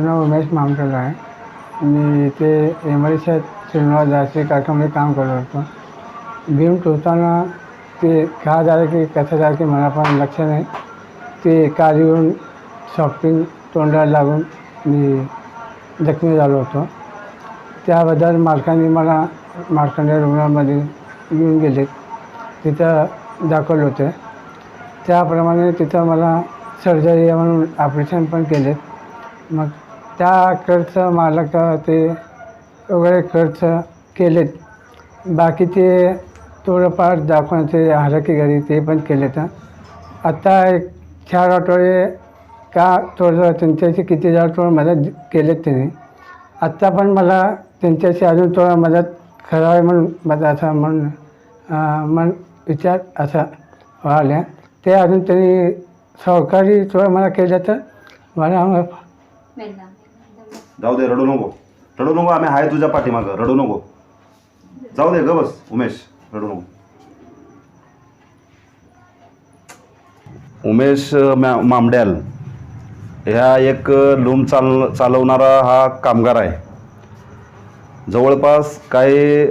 नाव उमेश मामटला आहे. मी इथे एम श्रीनिवास जायचे कार्यक्रममध्ये काम करत होतो. भीम टोचताना ते का झालं की कसं झालं की मला पण लक्ष नाही. ते कार येऊन शॉपिंग तोंडाला लागून मी जखमी झालो होतो. त्याबद्दल मालकांनी मला मार्कंडे रुग्णामध्ये घेऊन गेले. तिथं दाखवले होते. त्याप्रमाणे तिथं मला सर्जरी म्हणून ऑपरेशन पण केले मग त्या खर्च मालक ते वगैरे खर्च केलेत. बाकीचे थोडंफार दाखवण्याचे हालाकी घरी ते पण केलेत. आत्ता एक चार आठवडे का थोडं त्यांच्याशी किती हजार थोडं मदत केलेत त्यांनी. आत्ता पण मला त्यांच्याशी अजून थोडं मदत करावी म्हणून माझा असा मन अं, मन विचार असा व्हायला. ते अजून त्यांनी सहकारी थोडं मला केलं तर मला जाऊ दे रडू नको. रडू नको आम्ही आहे तुझ्या पाठीमागं. रडू नको. जाऊ दे ग बस उमेश. रडू नको. उमेश मॅ मामड्याल. ह्या एक लूम चाल चालवणारा हा कामगार आहे. जवळपास काही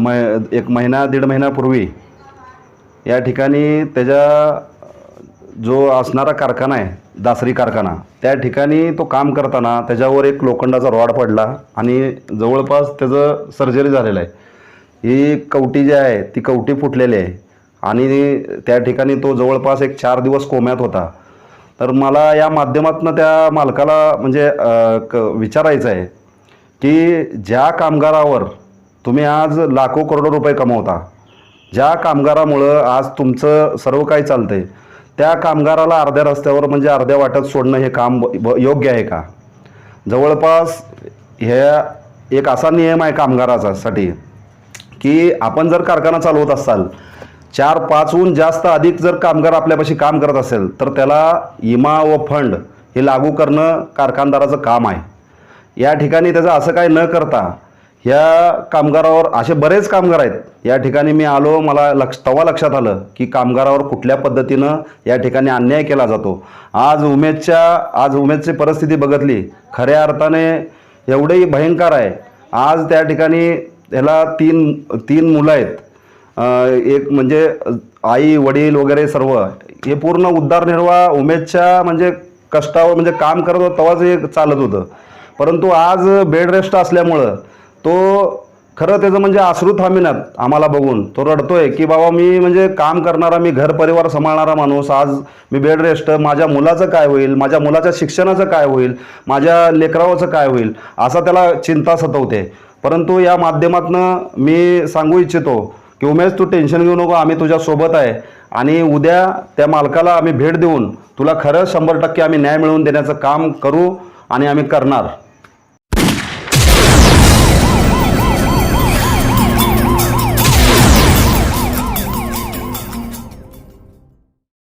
मै एक महिना दीड महिन्यापूर्वी या ठिकाणी त्याच्या जो असणारा कारखाना आहे दासरी कारखाना त्या ठिकाणी तो काम करताना त्याच्यावर एक लोखंडाचा रॉड पडला आणि जवळपास त्याचं सर्जरी झालेलं आहे. ही कवटी जी आहे ती कवटी फुटलेली आहे आणि त्या ठिकाणी तो जवळपास एक चार दिवस कोम्यात होता. तर मला या माध्यमातून त्या मालकाला म्हणजे क विचारायचं आहे की ज्या कामगारावर तुम्ही आज लाखो करोडो रुपये कमवता ज्या कामगारामुळं आज तुमचं सर्व काही आहे त्या कामगाराला अर्ध्या रस्त्यावर म्हणजे अर्ध्या वाट्यात सोडणं हे काम ब- योग्य आहे का? जवळपास ह्या एक असा नियम आहे कामगाराचा साठी की आपण जर कारखाना चालवत असाल चार पाचहून जास्त अधिक जर कामगार आपल्यापाशी काम करत असेल तर त्याला इमा व फंड हे लागू करणं कारखानदाराचं काम आहे. या ठिकाणी त्याचं असं काही न करता या कामगारावर असे बरेच कामगार आहेत. या ठिकाणी मी आलो मला लक्ष तेव्हा लक्षात आलं की कामगारावर कुठल्या पद्धतीनं या ठिकाणी अन्याय केला जातो. आज उमेदच्या आज उमेदची परिस्थिती बघितली खऱ्या अर्थाने एवढंही भयंकर आहे. आज त्या ठिकाणी ह्याला तीन तीन मुलं आहेत. एक म्हणजे आई वडील वगैरे सर्व. हे पूर्ण उद्धारनिर्वाह उमेदच्या म्हणजे कष्टावर म्हणजे काम करत होतं तेव्हाच हे चालत होतं. परंतु आज बेड रेस्ट असल्यामुळं तो खरं त्याचं म्हणजे अश्रू थांबिनात आम्हाला बघून. तो रडतोय की बाबा मी म्हणजे काम करणारा मी घर परिवार सांभाळणारा माणूस आज मी बेड रेस्ट माझ्या मुलाचं काय होईल माझ्या मुलाच्या शिक्षणाचं काय होईल माझ्या लेकरावाचं काय होईल असा त्याला चिंता सतवते. परंतु या माध्यमातनं मी सांगू इच्छितो की उमेश तू टेन्शन घेऊ नको आम्ही तुझ्या सोबत आहे. आणि उद्या त्या मालकाला आम्ही भेट देऊन तुला खरं शंभर टक्के आम्ही न्याय मिळवून देण्याचं काम करू आणि आम्ही करणार.